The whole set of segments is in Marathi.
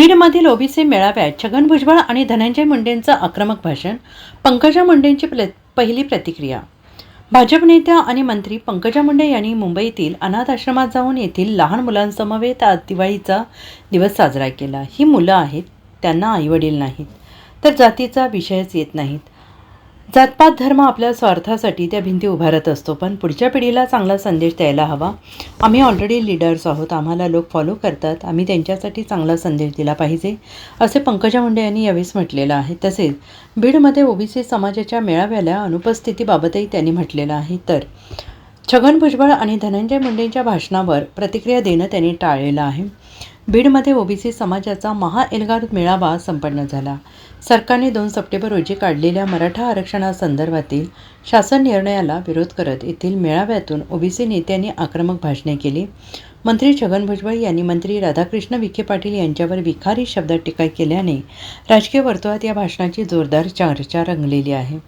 बीडमधील ओबीसी मेळाव्यात छगन भुजबळ आणि धनंजय मुंडेंचं आक्रमक भाषण पंकजा मुंडेंची प्र पहिली प्रतिक्रिया. भाजप नेत्या आणि मंत्री पंकजा मुंडे यांनी मुंबईतील अनाथ आश्रमात जाऊन येथील लहान मुलांसमवेत आज दिवाळीचा दिवस साजरा केला. ही मुलं आहेत त्यांना आईवडील नाहीत तर जातीचा विषयच येत नाहीत. जातपात धर्म आपल्या स्वार्थासाठी त्या भिंती उभारत असतो पण पुढच्या पिढीला चांगला संदेश द्यायला हवा. आम्ही ऑलरेडी लीडर्स आहोत आम्हाला लोक फॉलो करतात आम्ही त्यांच्यासाठी चांगला संदेश दिला पाहिजे असे पंकजा मुंडे यांनी यावेळेस म्हटलेलं आहे. तसेच बीडमध्ये ओबीसी समाजाच्या मेळाव्याला अनुपस्थितीबाबतही त्यांनी म्हटलेलं आहे. तर छगन भुजबळ आणि धनंजय मुंडेंच्या भाषणावर प्रतिक्रिया देणं त्यांनी टाळलेलं आहे. बीडमध्ये ओबीसी समाजाचा महाएल्गार मेळावा संपन्न झाला. सरकारने दोन सप्टेंबर रोजी काढलेल्या मराठा आरक्षणासंदर्भातील शासन निर्णयाला विरोध करत येथील मेळाव्यातून ओबीसी नेत्यांनी आक्रमक भाषणे केली. मंत्री छगन भुजबळ यांनी मंत्री राधाकृष्ण विखे पाटील यांच्यावर विखारी शब्दात टीका केल्याने राजकीय वर्तुळात या भाषणाची जोरदार चर्चा रंगलेली आहे.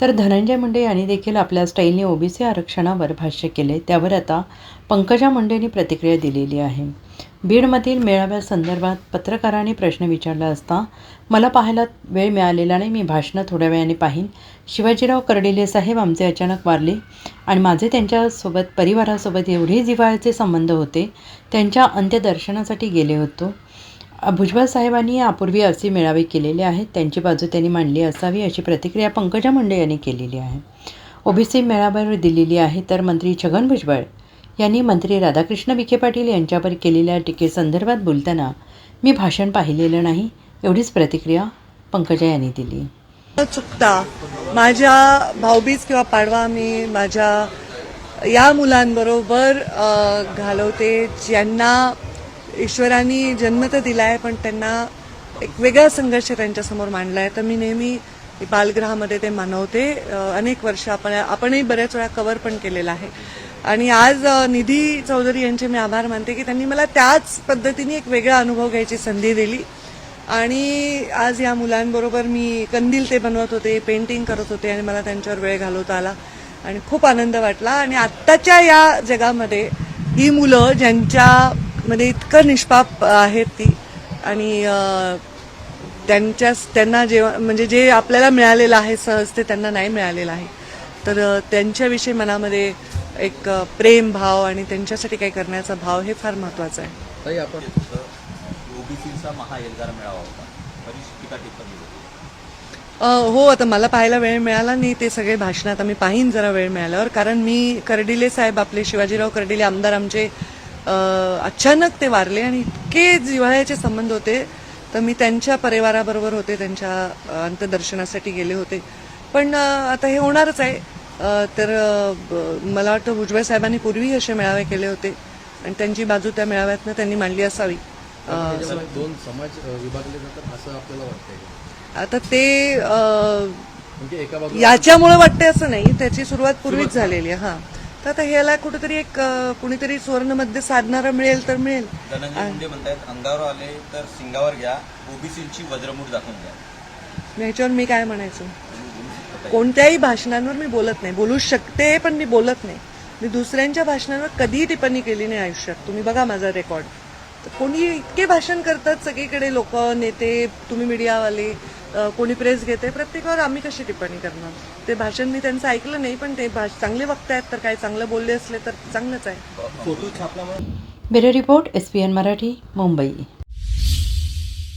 तर धनंजय मुंडे यांनी देखील आपल्या स्टाईलने ओबीसी आरक्षणावर भाष्य केले त्यावर आता पंकजा मुंडेंनी प्रतिक्रिया दिलेली आहे. बीडमधील मेळाव्यासंदर्भात पत्रकारांनी प्रश्न विचारला असता मला पाहायला वेळ मिळालेला नाही मी भाषणं थोड्या वेळाने पाहीन. शिवाजीराव कर्डिले साहेब आमचे अचानक वारले आणि माझे त्यांच्यासोबत परिवारासोबत एवढे जिव्हाळ्याचे संबंध होते त्यांच्या अंत्यदर्शनासाठी गेले होतो. भुजबळ साहेबांनी यापूर्वी असे मेळावे केलेले आहेत त्यांची बाजू त्यांनी मांडली असावी अशी प्रतिक्रिया पंकजा मुंडे यांनी केलेली आहे. ओबीसी मेळाव्यावर दिलेली आहे तर मंत्री छगन भुजबळ यांनी मंत्री राधाकृष्ण विखे पाटील यांच्यावर केलेल्या टीकेसंदर्भात बोलताना मी भाषण पाहिलेलं नाही एवढीच प्रतिक्रिया पंकजा यांनी दिली. चुकता माझ्या भाऊबीज किंवा पाडवा मी माझ्या या मुलांबरोबर घालवते ज्यांना ईश्वराने जन्म तर दिला आहे पण त्यांना एक वेगळा संघर्ष त्यांच्यासमोर मांडला आहे तर मी नेहमी बालगृहामध्ये ते मानवते. अनेक वर्ष आपण आपणही बऱ्याच वेळा कव्हर पण केलेला आहे. आणि आज निधी चौधरी यांचे मी आभार मानते की त्यांनी मला त्याच पद्धतीने एक वेगळा अनुभव घ्यायची संधी दिली. आणि आज या मुलांबरोबर मी कंदील ते बनवत होते पेंटिंग करत होते आणि मला त्यांच्यावर वेळ घालवता आला. आणि खूप आनंद वाटला. आणि आत्ताच्या या जगामध्ये ही मुलं ज्यांच्यामध्ये इतकं निष्पाप आहेत ती आणि त्यांच्या त्यांना जेव्हा म्हणजे जे आपल्याला मिळालेलं आहे सहज ते त्यांना नाही मिळालेलं आहे. तर त्यांच्याविषयी मनामध्ये एक प्रेम भाव आणि त्यांच्यासाठी काही करण्याचा भाव हे फार महत्त्वाचं आहे. ताई आपण ओबीसीचा महाएल्गार मेळावा होता. बरीच टीका टिप्पणी होती. अ, हो आता मला पाहायला वेळ मिळाला नाही ते सगळे भाषण आता मी पाहीन जरा वेळ मिळाल्यावर. कारण मी कर्डिले साहेब आपले शिवाजीराव कर्डिले आमदार आमचे अ, अचानक ते वारले आणि इतके जिव्हाळ्याचे संबंध होते. तर मी त्यांच्या परिवाराबरोबर होते त्यांच्या अ, अंत्यदर्शनासाठी गेले होते. पण अ, आता हे होणारच आहे. तर मला वाटतं भुजबळ साहेबांनी पूर्वी असे मेळावे केले होते. आणि त्यांची बाजू त्या मेळाव्यातनं त्यांनी मांडली असावी. दोन समाज विभागले जातात असं आपल्याला वाटतंय? आता ते म्हणजे याच्यामुळे वाटते असं नाही. त्याची सुरुवात पूर्वीच झालेली आहे. हा. तर आता ह्याला कुठेतरी एक कुणीतरी सुवर्णमध्ये साधणारा मिळेल तर मिळेल. धनंजय म्हणतायत अंगावर आले तर सिंगावर घ्या ओबीसीची वज्रमूठ दाखवून ह्याच्यावर मी काय म्हणायचं? कोणत्याही भाषणांवर मी बोलत नाही. बोलू शकते पण मी बोलत नाही. मी दुसऱ्यांच्या भाषणांवर कधीही टिप्पणी केली नाही आयुष्यात. तुम्ही बघा माझा रेकॉर्ड. तर कोणी इतके भाषण करतात सगळीकडे लोक नेते तुम्ही मीडियावाले कोणी प्रेस घेते प्रत्येकावर आम्ही कशी टिप्पणी करणार? ते भाषण मी त्यांचं ऐकलं नाही पण ते भाष चांगले वक्ते आहेत तर काय चांगलं बोलले असले तर चांगलंच आहे. Photo छापल्यामुळे bureau report S P N Marathi Mumbai.